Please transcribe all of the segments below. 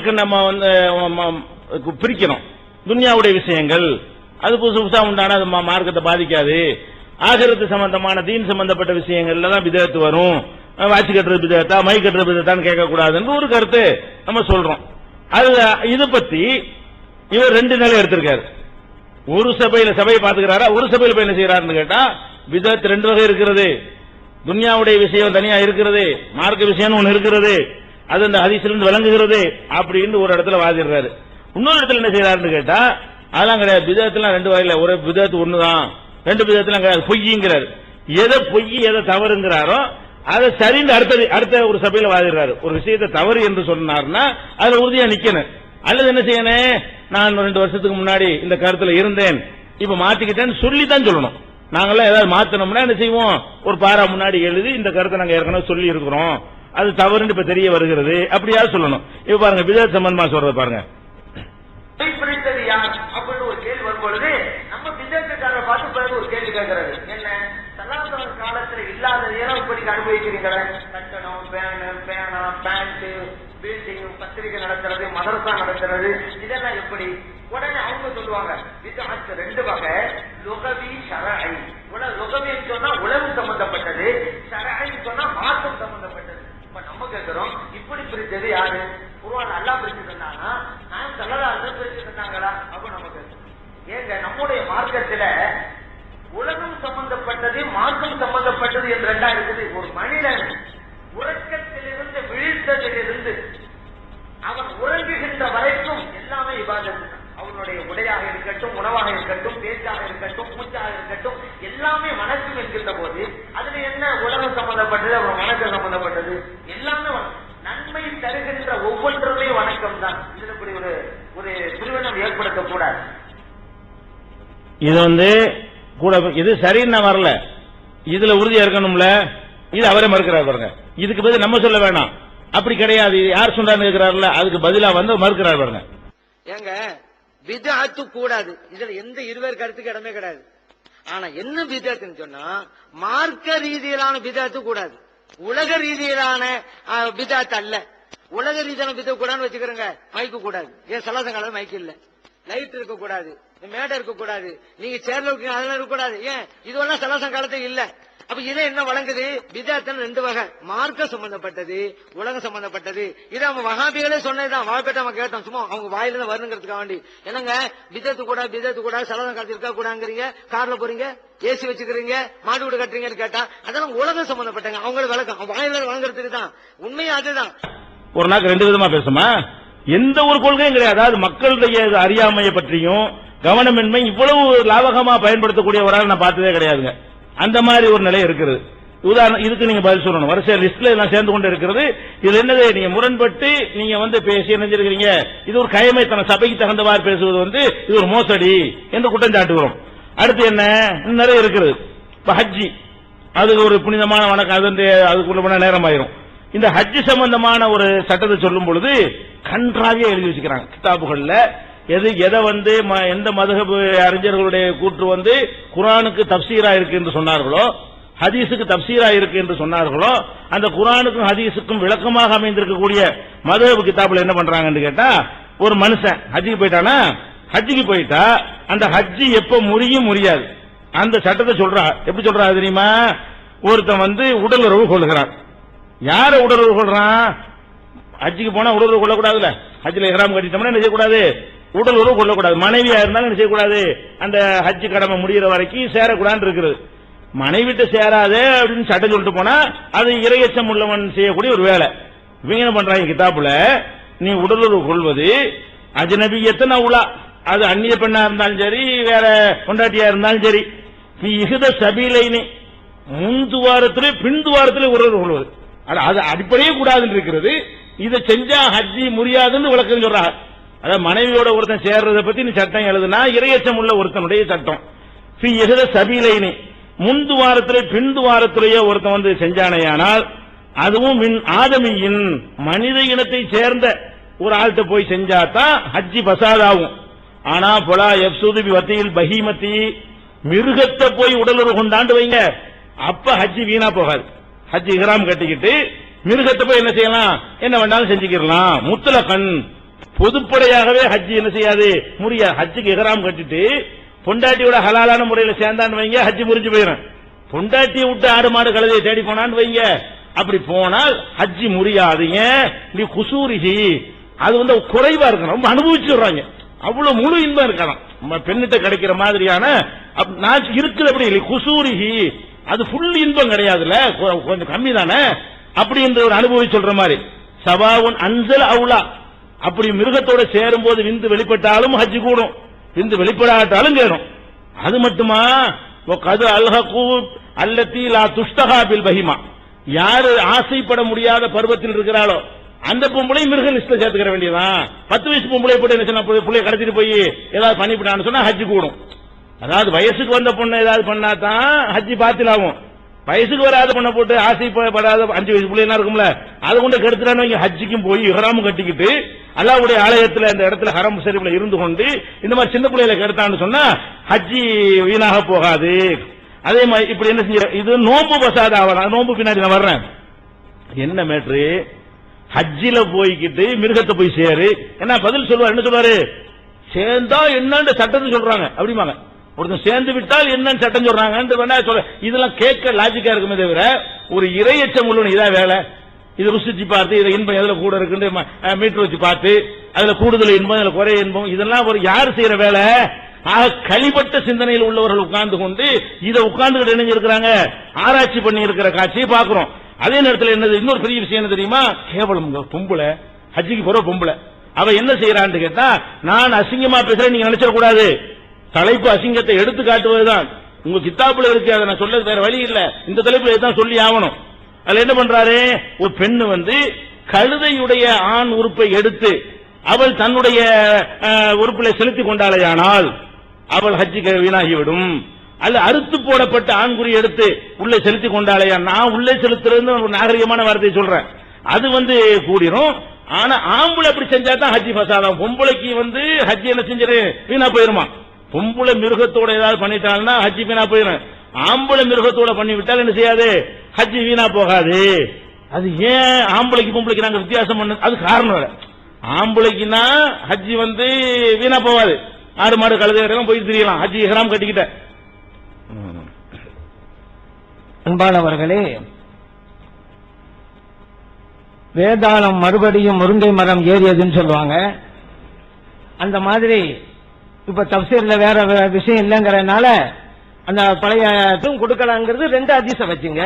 நம்ம வந்து ம- பிரிக்கணும். துன்யாவுடைய விஷயங்கள். அது புதுசு புதுசா உண்டான அது மா- மார்க்கத்தை பாதிக்காது. ஆகிரத்து சம்பந்தமான தீன் சம்பந்தப்பட்ட விஷயங்கள்ல தான் விதத்து வரும். வாட்சி கட்டுறது விதத்தா மை கட்டுறது விதத்தான்னு கேட்கக்கூடாதுன்னு ஒரு கருத்து நம்ம சொல்றோம். அது இது பத்தி இவர் ரெண்டு நிலை எடுத்திருக்காரு. ஒரு சபையில சபையை பாத்துக்கிறாரா ஒரு சபையில போய் என்ன செய்யறாருன்னு கேட்டா விதத்து ரெண்டு வகை இருக்கிறது. துன்யாவுடைய விஷயம் தனியா இருக்கிறது. மார்க்க விஷயம்னு ஒன்று இருக்கிறது. அது அந்த ஹதீஸிலிருந்து விளங்குகிறது அப்படின்னு ஒரு இடத்துல வாதிடுறாரு. இன்னொரு இடத்துல என்ன செய்யறாருன்னு கேட்டா அதெல்லாம் கிடையாது. விதத்துல ரெண்டு வகையில ஒரு விதத்து ஒண்ணுதான் ரெண்டு விதத்துல கிடையாது. பொய்யுங்கிறாரு. எதை பொய் எதை தவறுங்கிறாரோ அதை சரிந்து அடுத்தது அடுத்த ஒரு சபையில வாதிடுறாரு. ஒரு விஷயத்தை தவறு என்று சொன்னார்னா அதுல உறுதியா நிக்கணும். அல்லது என்ன செய்யணும்? நான் ரெண்டு வருஷத்துக்கு முன்னாடி இந்த கருத்துல இருந்தேன். இப்ப மாத்திக்கிட்டேன்னு சொல்லி தான் சொல்லணும். நாங்கெல்லாம் ஏதாவது மாத்தணும்னா என்ன செய்வோம்? ஒரு பாரா முன்னாடி எழுதி இந்த கருத்தை நாங்க ஏற்கனவே சொல்லி இருக்கிறோம் அது தவறுன்னு இப்ப தெரிய வருகிறது. அப்படியா சொல்லணும். இப்ப பாருங்க விதத் சம்பந்தமா சொல்றது பாருங்க. இதை பிடித்தது யார்? அப்படின்னு ஒரு கேள்வி வரும்பொழுது நம்ம பிஜேபிக்காரரை பார்த்து பிறகு ஒரு கேள்வி கேட்கறது என்ன? சனாதன காலத்துல இல்லாததையெல்லாம் இப்படி அனுபவிக்கிறீங்களே கட்டணம் பேனு பேனா பேண்ட் பில்டிங் பத்திரிகை நடத்துறது மதரசா நடத்துறது இதெல்லாம் எப்படி? உடனே அவங்க சொல்லுவாங்க விதாத்து ரெண்டு வகை லுகவி ஷரஐ உல லுகவின்னு சொன்னா உலகம் சம்பந்தப்பட்டது ஷரஐன்னு சொன்னா மார்க்கம் சம்பந்தப்பட்டது இப்ப நம்ம கேட்கிறோம் இப்படி யாரு? குருவான் நல்லா பிரிச்சு தந்தானா நான் சொல்லலா பிரிச்சு தந்தாங்களா அப்ப நமக்கு ஏங்க நம்முடைய மார்க்கத்துல உலகம் சம்பந்தப்பட்டது மார்க்கம் சம்பந்தப்பட்டது என்று ரெண்டா இருக்குது. ஒரு மனிதன் உறக்கத்திலிருந்து விழித்ததிலிருந்து அவன் உறங்குகின்ற வரைக்கும் எல்லாமே இபாதத்து அவனுடைய உடையாக இருக்கட்டும் உணவாக இருக்கட்டும் பேச்சாக இருக்கட்டும் பூச்சாக இருக்கட்டும் எல்லாமே வணக்கம் என்கின்ற போது அதுல என்ன உலகம் சம்பந்தப்பட்டது அவன் வணக்கம் சம்பந்தப்பட்டது எல்லாமே வணக்கம். நன்மை தருகின்ற ஒவ்வொன்றுமே வணக்கம் தான் இதுல இப்படி ஒரு ஒரு பிரிவினம் ஏற்படுத்தக்கூடாது இது வந்து கூட இது சரின்னு நான் வரல. இதுல உறுதியா இருக்கணும்ல? இது அவரே மறுக்கிறார் பாருங்க. இதுக்கு பதில் நம்ம சொல்ல வேணாம். அப்படி கிடையாது. யார் சொன்னான்னு கேட்கிறாருல அதுக்கு பதிலா வந்து மறுக்கிறார் பாருங்க. ஏங்க விதாத்து கூடாது. இதுல எந்த இருவர் கருத்துக்கு இடமே கிடையாது. ஆனா என்ன விதத்துன்னு சொன்னா மார்க்க ரீதியிலான விதாத்து கூடாது. உலக ரீதியிலான விதாத்து அல்ல. உலக ரீதியான வித கூடாதுன்னு வச்சுக்கிறோங்க. மைக்கு கூடாது. ஏன் சலாசங்கால மைக்கு இல்ல. லைட் இருக்க கூடாது. மேடை இருக்கக்கூடாது நீங்க சேர்ல இருக்கீங்க அதெல்லாம் இருக்க ஏன்? இதுவெல்லாம் சலாசம் காலத்துல இல்ல. அப்ப இதை என்ன வழங்குது? விதாத்தன் ரெண்டு வகை. மார்க்க சம்பந்தப்பட்டது உலகம் சம்பந்தப்பட்டது. இது அவங்க வகாபிகளே சொன்னதுதான். வாழ்க்கை நம்ம கேட்டோம் சும்மா அவங்க வாயில இருந்து வரணுங்கிறதுக்காக வேண்டி. என்னங்க? விதத்து கூட விதத்து கூட சலதம் காலத்தில் இருக்க கூடாங்கிறீங்க? கார்ல போறீங்க? ஏசி வச்சுக்கிறீங்க? மாடு வீடு கட்டுறீங்கன்னு கேட்டா அதெல்லாம் உலகம் சம்பந்தப்பட்டங்க. அவங்களோட விளக்கம் வாயில வழங்குறதுக்கு தான். உண்மையா அதுதான்? ஒரு நாள் ரெண்டு விதமா பேசுமா? எந்த ஒரு கொள்கையும் கிடையாது. அதாவது மக்களுடைய அறியாமையை பற்றியும் கவனமின்மை இவ்வளவு லாபகமா பயன்படுத்தக்கூடிய ஒரு ஆள் நான் பார்த்ததே கிடையாதுங்க. அந்த மாதிரி ஒரு நிலை இருக்கிறது உதாரணம் இதுக்கு நீங்க பதில் சொல்லணும். வரிசை லிஸ்ட்ல எல்லாம் சேர்ந்து கொண்டு இருக்கிறது. இதுல என்னது? நீங்க முரண்பட்டு நீங்க வந்து பேசி நினைஞ்சிருக்கிறீங்க இது ஒரு கைமை தன சபைக்கு தகுந்தவாறு பேசுவது வந்து இது ஒரு மோசடி என்று குற்றம் சாட்டுகிறோம். அடுத்து என்ன? நிறைய இருக்கிறது இப்ப ஹஜ்ஜி. அது ஒரு புனிதமான வணக்கம். அது வந்து அதுக்குள்ள போன நேரம் ஆயிரும் இந்த ஹஜ் சம்பந்தமான ஒரு சட்டத்தை சொல்லும் பொழுது கன்றாவே எழுதி வச்சுக்கிறாங்க. கிதாபுகள்ல எது எதை வந்து ம- எந்த மதகபு அறிஞர்களுடைய கூற்று வந்து குரானுக்கு தப்சீரா இருக்கு என்று சொன்னார்களோ ஹதீஸுக்கு தப்சீரா இருக்கு என்று சொன்னார்களோ அந்த குரானுக்கும் ஹதீஸுக்கும் விளக்கமாக அமைந்திருக்கக்கூடிய மதகபு கிதாபுல என்ன பண்றாங்கன்னு கேட்டா ஒரு மனுஷன் ஹஜ்ஜுக்கு போயிட்டானா? ஹஜ்ஜுக்கு போயிட்டா அந்த ஹஜ்ஜி எப்ப முறியும் முடியாது அந்த சட்டத்தை சொல்றா எப்படி சொல்றா தெரியுமா? ஒருத்தன் வந்து உடல் உறவு கொள்ளுகிறான் யார உடல் உறவு கொள்றான்? ஹஜ்ஜுக்கு போனா உடல் உறவு கொள்ளக்கூடாதுல ஹஜ்ஜில் இஹ்ராம் கட்டிட்டோம்னா என்ன செய்யக்கூடாது? உடல் உறவு கொள்ளக்கூடாது. மனைவியா இருந்தாலும் என்ன செய்யக்கூடாது? அந்த ஹஜ் கடமை முடிகிற வரைக்கும் சேரக்கூடாதுன்னு இருக்கிறது மனைவிட்டு சேராதே அப்படின்னு சட்டம் சொல்லிட்டு போனா அது இரையச்சம் உள்ளவன் செய்யக்கூடிய ஒரு வேலை. இவங்க என்ன பண்றாங்க கிதாப்புல நீ உடலுறவு கொள்வது அஜநபியத்தன உலா? அது அந்நிய பெண்ணா இருந்தாலும் சரி வேற கொண்டாட்டியா இருந்தாலும் சரி. இகுத சபீலைனி முந்து வாரத்திலே பிந்து வாரத்திலே உறவு கொள்வது. அது அது அடிப்படையே கூடாதுன்னு இருக்கிறது. இதை செஞ்சா ஹஜ்ஜி முடியாதுன்னு விளக்கம் சொல்றாங்க. அதாவது மனைவியோட ஒருத்தன் சேர்றத பத்தி நீ சட்டம் எழுதுனா இரையச்சம் உள்ள ஒருத்தனுடைய சட்டம். ஃபி எகுத சபீலைனி. முந்து வாரத்திலே பிந்து வாரத்திலேயே ஒருத்தன் வந்து செஞ்சானேயானால் அதுவும் மின் ஆதமியின் மனித இனத்தை சேர்ந்த ஒரு ஆள்கிட்ட போய் செஞ்சாதான் ஹஜ்ஜி பசாதாகும். ஆனா பொலா எப்சுதுபி வத்தியில் பஹீமத்தி. மிருகத்தை போய் உடலுறவு கொண்டாண்டு வைங்க. அப்ப ஹஜ்ஜி வீணா போகாது. ஹஜ்ஜி இஹ்ராம் கட்டிக்கிட்டு மிருகத்தை போய் என்ன செய்யலாம்? என்ன வேண்டாலும் செஞ்சுக்கிடலாம். முத்தலகன் பொதுப்படையாகவே ஹஜ் என்ன செய்யாது? முறியா ஹஜ்ஜுக்கு எகராம் கட்டிட்டு பொண்டாட்டியோட ஹலாலான முறையில் சேர்ந்தான்னு வைங்க ஹஜ் முறிஞ்சு போயிடும் பொண்டாட்டியை விட்டு ஆடு மாடு கழுதையை தேடி போனான்னு வைங்க. அப்படி போனால் ஹஜ்ஜி முறியாது ஏன்? நீ குசூரிகி அது வந்து குறைவா இருக்கணும். ரொம்ப அனுபவிச்சுடுறாங்க. அவ்வளவு முழு இன்பம் இருக்கணும். நம்ம பெண்ணிட்ட கிடைக்கிற மாதிரியான அப்- நான் இருக்குது அப்படி இல்லை குசூரிகி அது ஃபுல் இன்பம் கிடையாதுல்ல கொஞ்சம் கம்மி தானே அப்படின்ற ஒரு அனுபவி சொல்ற மாதிரி. சபாவுன் அன்சல் அவுலா. அப்படி மிருகத்தோட சேரும் போது விந்து வெளிப்பட்டாலும் ஹஜ் கூடும். விந்து வெளிப்படாட்டாலும் கேடும். அது மட்டுமா? கது அல்ஹகு அல்லத்தி லா துஷ்டகா பில் பஹிமா. யாரு ஆசைப்பட முடியாத பருவத்தில் இருக்கிறாளோ அந்த பொம்பளை மிருக லிஸ்ட்ல சேர்த்துக்கிற வேண்டியதான் பத்து வயசு பொம்பளை போட்டு என்ன சொன்ன பிள்ளைய கடத்திட்டு போய் ஏதாவது பண்ணிவிட்டான்னு சொன்னா ஹஜ் கூடும். அதாவது வயசுக்கு வந்த பொண்ணு ஏதாவது பண்ணா தான் ஹஜ்ஜி பாத்திலாகும். வயசுக்கு வராத பொண்ணை போட்டு ஆசைப்படாத அஞ்சு வயசு பிள்ளைலாம் இருக்கும்ல? அதை கொண்டு கெடுத்துறான்னு ஹஜ்ஜிக்கும் போய் ஹராமும் கட்டிக்கிட்டு அல்லாவுடைய ஆலயத்தில் இந்த இடத்துல ஹரம் சரிவில் இருந்து கொண்டு இந்த மாதிரி சின்ன பிள்ளைகளை கெடுத்தான்னு சொன்னா ஹஜ்ஜி வீணாக போகாது. அதே மாதிரி இப்படி என்ன செஞ்ச இது நோம்பு பசாத ஆகலாம் நோம்பு பின்னாடி நான் வர்றேன். என்ன மேட்ரு ஹஜ்ஜில போய்கிட்டு மிருகத்தை போய் சேரு. என்ன பதில் சொல்லுவார் என்ன சொல்லுவாரு சேர்ந்தா என்னன்னு சட்டத்தை சொல்றாங்க. அப்படிமாங்க ஒருத்தன் சேர்ந்து விட்டால் என்னன்னு சட்டம் சொல்றாங்க வேணா சொல்ல. இதெல்லாம் கேட்க லாஜிக்கா இருக்குமே தவிர ஒரு இரையச்சம் உள்ள இதா வேலை. இது ருசிச்சு பார்த்து இதை இன்பம் எதுல கூட இருக்குன்னு மீட்டர் வச்சு பார்த்து அதுல கூடுதல் இன்பம் அதுல குறைய இன்பம் இதெல்லாம் ஒரு யார் செய்யற வேலை? ஆக கழிபட்ட சிந்தனையில் உள்ளவர்கள் உட்கார்ந்து கொண்டு இதை உட்கார்ந்துகிட்டு இணைஞ்சிருக்கிறாங்க இருக்கிறாங்க ஆராய்ச்சி பண்ணி இருக்கிற காட்சியை பார்க்கிறோம். அதே நேரத்தில் என்னது இன்னொரு பெரிய விஷயம் என்ன தெரியுமா? கேவலம் இந்த பொம்பளை ஹஜ்ஜிக்கு போற பொம்பளை அவ என்ன செய்யறான்னு கேட்டா நான் அசிங்கமா பேசுறேன் நீங்க நினைச்சிடக்கூடாது. தலைப்பு அசிங்கத்தை எடுத்து காட்டுவதுதான். உங்க கித்தாப்புல இருக்கு அதை நான் சொல்றது வேற வழி இல்ல. இந்த தலைப்புல தான் சொல்லி ஆகணும். அதுல என்ன பண்றாரு? ஒரு பெண்ணு வந்து கழுதையுடைய ஆண் உறுப்பை எடுத்து அவள் தன்னுடைய உறுப்பில செலுத்தி செலுத்திக் கொண்டாலேயானால் அவள் ஹஜ்ஜிக்கு வீணாகிவிடும். அல்ல அறுத்து போடப்பட்ட ஆண்குறி எடுத்து உள்ளே செலுத்தி கொண்டாலேயா நான் உள்ளே செலுத்துறதுன்னு ஒரு நாகரிகமான வார்த்தையை சொல்றேன். அது வந்து கூடிரும். ஆனா ஆம்பளை அப்படி செஞ்சா தான் ஹஜ்ஜி ஃபசாதம் பொம்பளைக்கு வந்து ஹஜ்ஜி என்ன செஞ்சிரு? வீணா போயிருமா? பொம்பளை மிருகத்தோட ஏதாவது பண்ணிட்டாங்கன்னா ஹஜ்ஜி வீணா போயிடும் ஆம்பளை மிருகத்தோட பண்ணி விட்டால் என்ன செய்யாது? ஹஜ்ஜி வீணா போகாது. அது ஏன் ஆம்பளைக்கு பொம்பளைக்கு நாங்க வித்தியாசம் பண்ண? அது காரணம் இல்ல. ஆம்பளைக்குன்னா ஹஜ்ஜி வந்து வீணா போகாது. ஆடு மாடு கழுதை போய் திரியலாம். ஹஜ்ஜி ஹராம் கட்டிக்கிட்ட. அன்பானவர்களே வேதாளம் மறுபடியும் முருங்கை மரம் ஏறியதுன்னு சொல்லுவாங்க. அந்த மாதிரி இப்ப தப்சீர்ல வேற விஷயம் இல்லைங்கிறதுனால அந்த பழைய இதுவும் கொடுக்கலாங்கிறது ரெண்டு அதிச வச்சுங்க.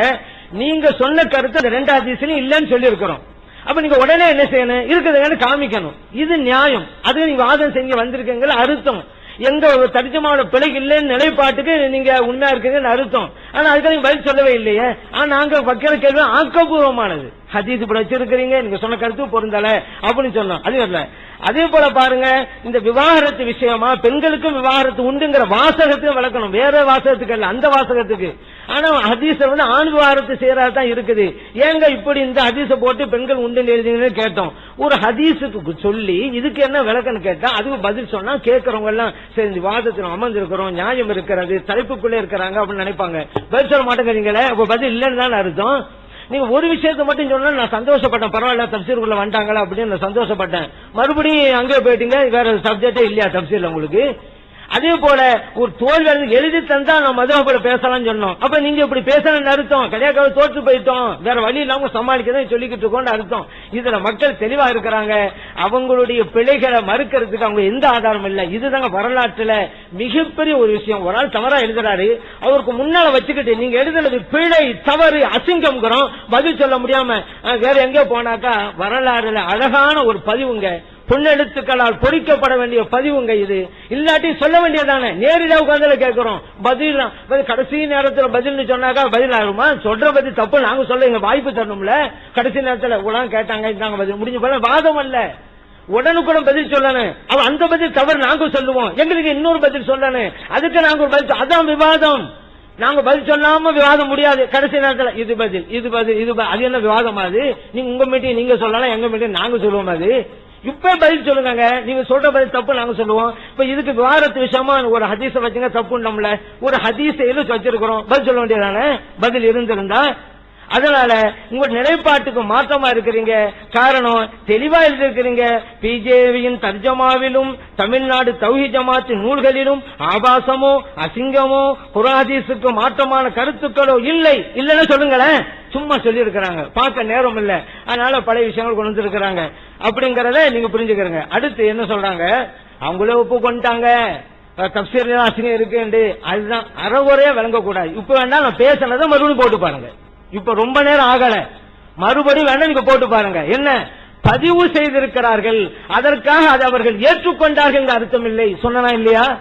நீங்க சொன்ன கருத்து அந்த ரெண்டு அதிசயம் இல்லைன்னு சொல்லி இருக்கிறோம் அப்ப நீங்க உடனே என்ன செய்யணும்? இருக்குதுங்கன்னு காமிக்கணும். இது நியாயம். அது நீங்க வாதம் செஞ்சு வந்திருக்கீங்களா அர்த்தம். எங்க ஒரு பிழை இல்லைன்னு நிலைப்பாட்டுக்கு நீங்க உண்மையா இருக்கீங்கன்னு அர்த்தம். ஆனா அதுக்கு நீங்க பதில் சொல்லவே இல்லையே. ஆனா நாங்க வைக்கிற கேள்வி ஆக்கப்பூர்வமானது ஹதீஸ் இப்படி வச்சிருக்கிறீங்க நீங்க சொன்ன கருத்து பொருந்தல அப்படின்னு சொன்னோம் அது வரல அதே போல பாருங்க இந்த விவாகரத்து விஷயமா பெண்களுக்கும் விவாகரத்து உண்டுங்கிற வாசகத்தையும் விளக்கணும். வேற வாசகத்துக்கு அல்ல அந்த வாசகத்துக்கு. ஆனா ஹதீஸ வந்து ஆண் விவாகரத்து செய்யறதா தான் இருக்குது. ஏங்க இப்படி இந்த ஹதீஸ போட்டு பெண்கள் உண்டு எழுதிங்கன்னு கேட்டோம். ஒரு ஹதீஸுக்கு சொல்லி இதுக்கு என்ன விளக்கம்னு கேட்டா அதுக்கு பதில் சொன்னா கேட்கறவங்க எல்லாம் சரி இந்த வாதத்தில் அமர்ந்திருக்கிறோம் நியாயம் இருக்கிறது தலைப்புக்குள்ளே இருக்கிறாங்க அப்படின்னு நினைப்பாங்க. பதில் சொல்ல மாட்டேங்கிறீங்களே. அப்ப பதில் இல்லைன்னு தான் அர்த்தம். நீங்க ஒரு விஷயத்த மட்டும் சொன்னா நான் சந்தோஷப்பட்டேன். பரவாயில்ல தப்சீருக்குள்ள வந்துட்டாங்களா அப்படின்னு நான் சந்தோஷப்பட்டேன். மறுபடியும் அங்கே போயிட்டீங்க. வேற சப்ஜெக்டே இல்லையா தப்சீர்ல உங்களுக்கு? அதே போல ஒரு தோல்வி எழுதி தந்தா நான் மதுரை பேசலாம்னு சொன்னோம். அப்ப நீங்க இப்படி பேசணும்னு அர்த்தம். கிடையாது தோற்று போயிட்டோம். வேற வழி இல்லாம சமாளிக்கதான் சொல்லிக்கிட்டு இருக்கோம் அர்த்தம். இதுல மக்கள் தெளிவா இருக்கிறாங்க. அவங்களுடைய பிழைகளை மறுக்கிறதுக்கு அவங்க எந்த ஆதாரமும் இல்ல. இதுதாங்க வரலாற்றுல மிகப்பெரிய ஒரு விஷயம். ஒரு ஆள் தவறா எழுதுறாரு. அவருக்கு முன்னால வச்சுக்கிட்டு நீங்க எழுதுனது பிழை தவறு அசிங்கம்ங்கிறோம் பதில் சொல்ல முடியாம வேற எங்க போனாக்கா வரலாறுல அழகான ஒரு பதிவுங்க. பொன்னெழுத்துக்களால் பொறிக்கப்பட வேண்டிய பதிவுங்க இது. இல்லாட்டி சொல்ல வேண்டியதானே நேரில் உட்கார்ந்து கேட்கிறோம். பதில் கடைசி நேரத்தில் பதில்னு சொன்னாக்கா பதில் ஆகுமா சொல்ற பதில் தப்பு. நாங்க சொல்ல எங்க வாய்ப்பு தரணும்ல. கடைசி நேரத்தில் உடனே கேட்டாங்க இதாங்க பதில். முடிஞ்சு போல வாதம் அல்ல. உடனுக்குடன் பதில் சொல்லணும். அவன் அந்த பதில் தவறு நாங்க சொல்லுவோம். எங்களுக்கு இன்னொரு பதில் சொல்லணும். அதுக்கு நாங்க ஒரு பதில் அதான் விவாதம். நாங்க பதில் சொல்லாம விவாதம் முடியாது. கடைசி நேரத்தில் இது பதில் இது பதில் இது ப- அது என்ன விவாதம் அது? நீங்க உங்க மீட்டிங் நீங்க சொல்லலாம் எங்க மீட்டிங் நாங்க சொல்லுவோம் அது? இப்ப பதில் சொல்லுங்க நீங்க சொல்ற பதில் தப்பு நாங்க சொல்லுவோம். இப்ப இதுக்கு விவாதத்து விஷயமா ஒரு ஹதீஸ வச்சுங்க தப்பு நம்மள ஒரு ஹதீசையில எழுதி வச்சிருக்கிறோம்? பதில் சொல்ல வேண்டியதானே பதில் இருந்திருந்தா அதனால உங்க நிலைப்பாட்டுக்கு மாற்றமா இருக்கிறீங்க. காரணம் தெளிவா எழுதியிருக்கிறீங்க பிஜேபியின் தர்ஜமாவிலும் தமிழ்நாடு தௌஹி ஜமாத்து நூல்களிலும் ஆபாசமோ அசிங்கமோ குராதீசுக்கு மாற்றமான கருத்துக்களோ இல்லை. இல்லைன்னு சொல்லுங்களேன். சும்மா சொல்லி இருக்கிறாங்க பார்க்க நேரம் இல்ல. அதனால பழைய விஷயங்கள் கொண்டு வந்திருக்கிறாங்க. அப்படிங்கறத நீங்க புரிஞ்சுக்கிறீங்க. அடுத்து என்ன சொல்றாங்க? அவங்களே ஒப்பு கொண்டுட்டாங்க. தப்சீர் அசிங்கம் இருக்குண்டு அதுதான் அறகுறையா விளங்கக்கூடாது. இப்ப வேண்டாம் நான் பேசினதை மறுபடியும் போட்டு பாருங்க. இப்ப ரொம்ப நேரம் ஆகல. மறுபடியும் வேணும் நீங்க போட்டு பாருங்க. என்ன? பதிவு செய்திருக்கிறார்கள். அதற்காக அதை அவர்கள் ஏற்றுக்கொண்டார்கள் என்ற அர்த்தம் இல்லை. சொன்னா இல்லையா?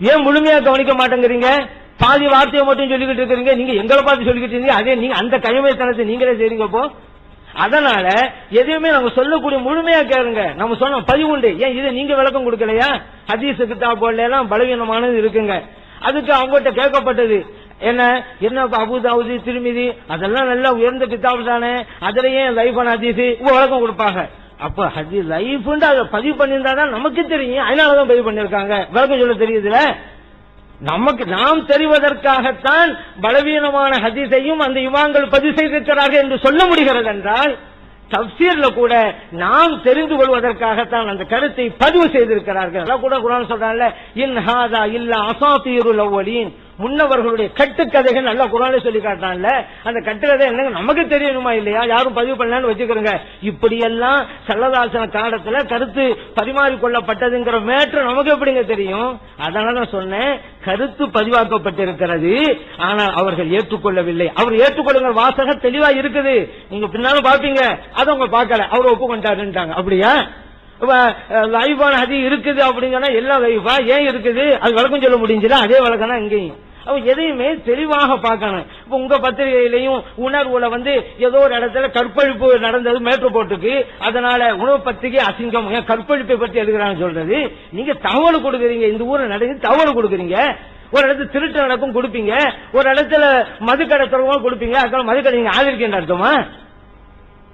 ஏன் முழுமையா கவனிக்க மாட்டேங்கிறீங்க? பாதி வார்த்தையை மட்டும் சொல்லிக்கிட்டு இருக்கிறீங்க. நீங்க எங்களை பார்த்து சொல்லிக்கிட்டு இருந்தீங்க அதே நீங்க அந்த கைமைத்தனத்தை நீங்களே செய்றீங்க இப்போ அதனால எதையுமே நம்ம சொல்லக்கூடிய முழுமையா கேளுங்க. நம்ம சொன்ன பதிவு உண்டு. ஏன் இதை நீங்க விளக்கம் கொடுக்கலையா? ஹதீஸ் போல எல்லாம் பலவீனமானது இருக்குங்க. அதுக்கு அவங்ககிட்ட கேட்கப்பட்டது. என்ன? என்ன இப்ப திருமிதி? அதெல்லாம் நல்லா உயர்ந்த கிதாபு தானே? அதுலயே லைஃபான ஹதீஸ் உலகம் கொடுப்பாங்க. அப்ப ஹதி லைஃப்னு அதை பதிவு பண்ணியிருந்தா தான் நமக்கு தெரியும். அதனாலதான் பதிவு பண்ணிருக்காங்க விளக்கம் சொல்ல தெரியுதுல? நமக்கு நாம் தெரிவதற்காகத்தான் பலவீனமான ஹதீஸையும் அந்த இமாங்கள் பதிவு செய்திருக்கிறார்கள் என்று சொல்ல முடிகிறது என்றால் தப்சீர்ல கூட நாம் தெரிந்து கொள்வதற்காகத்தான் அந்த கருத்தை பதிவு செய்திருக்கிறார்கள். அதான் கூட குரான் சொல்றாங்கல்ல இன் ஹாதா இல்ல அசாத்தீருல் அவ்வலீன். முன்னவர்களுடைய கட்டுக்கதைகள் நல்லா குரானே சொல்லி காட்டான்ல அந்த கட்டுக்கதை என்னங்க? நமக்கு தெரியணுமா இல்லையா? யாரும் பதிவு பண்ணலான்னு வச்சுக்கிறோங்க. இப்படியெல்லாம் சல்லதாசன காலத்துல கருத்து பரிமாறிக்கொள்ளப்பட்டதுங்கிற மேட்ரு நமக்கு எப்படிங்க தெரியும்? அதனால நான் சொன்னேன் கருத்து பதிவாக்கப்பட்டிருக்கிறது. ஆனால் அவர்கள் ஏற்றுக்கொள்ளவில்லை. அவர் ஏற்றுக்கொள்ளுங்க வாசகம் தெளிவா இருக்குது. நீங்க பின்னாலும் பாப்பீங்க அதை அவங்க பார்க்கல. அவர் ஒப்புக்கொண்டாருன்றாங்க. அப்படியா? லைஃபான அது இருக்குது அப்படிங்கன்னா எல்லாம் லைஃபா? ஏன் இருக்குது? அது வழக்கம் சொல்ல முடிஞ்சுல அதே விளக்கம் இங்கேயும். அவ எதையுமே தெளிவாக பார்க்கணும். இப்ப உங்க பத்திரிகையிலையும் உணர்வுல வந்து ஏதோ ஒரு இடத்துல கற்பழிப்பு நடந்தது மேட்ரு போட்டுக்கு அதனால உணவு பத்திரிகை அசிங்கம். ஏன் கற்பழிப்பை பற்றி எழுதுகிறான்னு சொல்றது? நீங்க தகவல் கொடுக்குறீங்க. இந்த ஊர்ல நடந்து தகவல் கொடுக்குறீங்க. ஒரு இடத்துல திருட்டு நடக்கும் கொடுப்பீங்க. ஒரு இடத்துல மது கடை கொடுப்பீங்க. அதுக்கான மது கடை நீங்க ஆதரிக்கின்ற அர்த்தமா?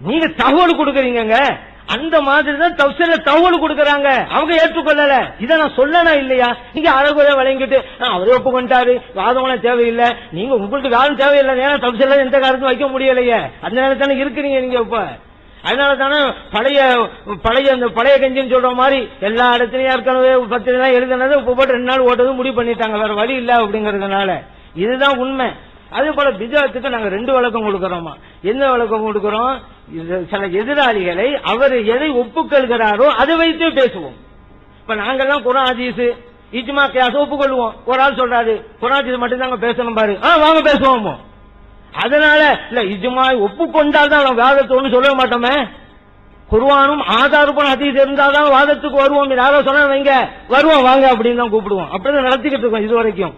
நீங்க தகவல் கொடுக்குறீங்க அந்த மாதிரி தான் தப்சீல தகவல் கொடுக்கறாங்க. அவங்க ஏற்றுக்கொள்ளல. இதை நான் சொல்லனா இல்லையா? நீங்க அழகுறையா வழங்கிட்டு "ஆ, அவரே ஒப்புக்கொண்டாரு வாதம்லாம் தேவையில்லை. நீங்க உங்களுக்கு வாதம் தேவையில்லை. ஏன்னா தப்சீல எந்த காரணத்தும் வைக்க முடியலையே. அந்த நேரத்தானே இருக்கிறீங்க நீங்க இப்ப. அதனால தானே பழைய பழைய அந்த பழைய கஞ்சின்னு சொல்ற மாதிரி எல்லா இடத்துலயும் ஏற்கனவே பத்திரிகை எழுதுனது இப்ப போட்டு ரெண்டு நாள் ஓட்டதும் முடிவு பண்ணிட்டாங்க. வேற வழி இல்ல அப்படிங்கறதுனால. இதுதான் உண்மை. அதே போல பிஜாத்துக்கு நாங்க ரெண்டு வழக்கம் கொடுக்கறோமா? என்ன வழக்கம் கொடுக்கறோம்? சில எதிராளிகளை அவர் எதை ஒப்புக்கொள்கிறாரோ அதை வைத்து பேசுவோம். இப்ப நாங்கெல்லாம் குரான் இஜ்மா கியாஸ் ஒப்புக்கொள்வோம். ஒரு ஆள் சொல்றாரு குரான் மட்டும்தாங்க பேசணும் பாரு. ஆ வாங்க பேசுவோம். அதனால இல்ல இஜ்மா ஒப்புக்கொண்டால் தான் வேதத்தை ஒண்ணு சொல்ல மாட்டோமே. குருவானும் ஆதாரப்பன ஹதீஸ் இருந்தால்தான் வாதத்துக்கு வருவோம். யாரோ சொன்னா வைங்க வருவோம் வாங்க அப்படின்னு தான் கூப்பிடுவோம். அப்படிதான் நடத்திக்கிட்டு இருக்கோம் இது வரைக்கும்.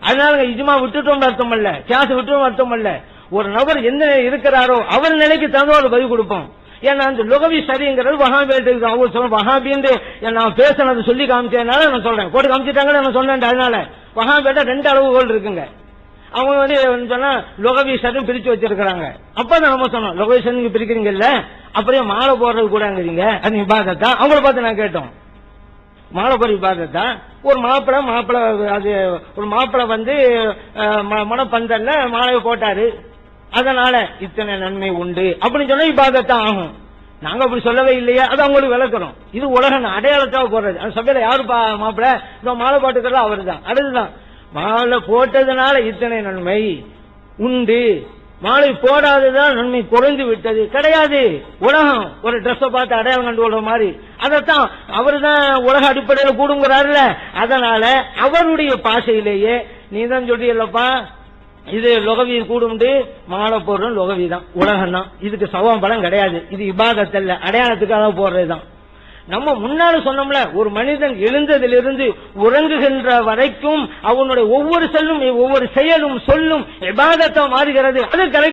அதனால இஜ்மா விட்டுட்டோம் அர்த்தம் இல்ல. கியாஸ் விட்டுட்டோம் அர்த்தம் இல்ல. ஒரு நபர் என்ன இருக்கிறாரோ அவர் நிலைக்கு தகுந்த பதில் கொடுப்போம். ஏன்னா அந்த லுகவி சரிங்கிறது வஹாபிட்டு அவர் சொல்ல வஹாபின்னு நான் பேசினது சொல்லி காமிச்சதுனால நான் சொல்றேன். போட்டு காமிச்சிட்டாங்கன்னு நான் சொன்னேன் அதனால. வஹாபிட்ட ரெண்டு அளவுகோல் இருக்குங்க. அவங்க வந்து சொன்னா லொகவி சரும் பிரிச்சு வச்சிருக்கிறாங்க. அப்பதான் நம்ம சொன்னோம் லுகவி சரம் நீங்க பிரிக்கிறீங்கல்ல அப்படியே மாலை போடுறது கூடங்கிறீங்க. அது நீ அவங்கள பார்த்து நான் கேட்டோம். மாலை போற பார்த்தா ஒரு மாப்பிளை மாப்பிளை அது ஒரு மாப்பிள்ள வந்து அஹ், ம- மாலையை போட்டாரு. அதனால இத்தனை நன்மை உண்டு. அப்படின்னு சொன்னா இப்பாதத்தான் ஆகும். நாங்க அப்படி சொல்லவே இல்லையா. அது அவங்களுக்கு விளக்குறோம் இது உலக அடையாளத்தாக போடுறது. அந்த சபையில யாரு மாப்பிள்ள மாப்பிள? இந்த மாலை போட்டுக்கிறதா அவரு தான் அடுத்துதான் மாலை போட்டதுனால இத்தனை நன்மை உண்டு. மாலை போடாததான் நன்மை குறைந்து விட்டது. கிடையாது. உலகம் ஒரு ட்ரெஸ்ஸை பார்த்து அடையாளம் கண்டு கொள்ற மாதிரி. அதைத்தான் அவர் தான் உலக அடிப்படையில் கூடுங்கிறாருல அதனால அவருடைய பாஷையிலேயே நீ தான் சொல்றீல்லப்பா இது லொகவி கூடுண்டு மாலை போடுறோம் லொகவி தான். உலகம் தான் இதுக்கு சவம் பலம் கிடையாது. இது இபாதத்தல்ல. அடையாளத்துக்காக போடுறதுதான் நம்ம முன்னால சொன்னோம்ல ஒரு மனிதன் எழுந்ததிலிருந்து உறங்குகின்ற வரைக்கும் அவனுடைய ஒவ்வொரு செல்லும் ஒவ்வொரு செயலும் சொல்லும் இபாதத்தா மாறுகிறது. அது கரெக்ட்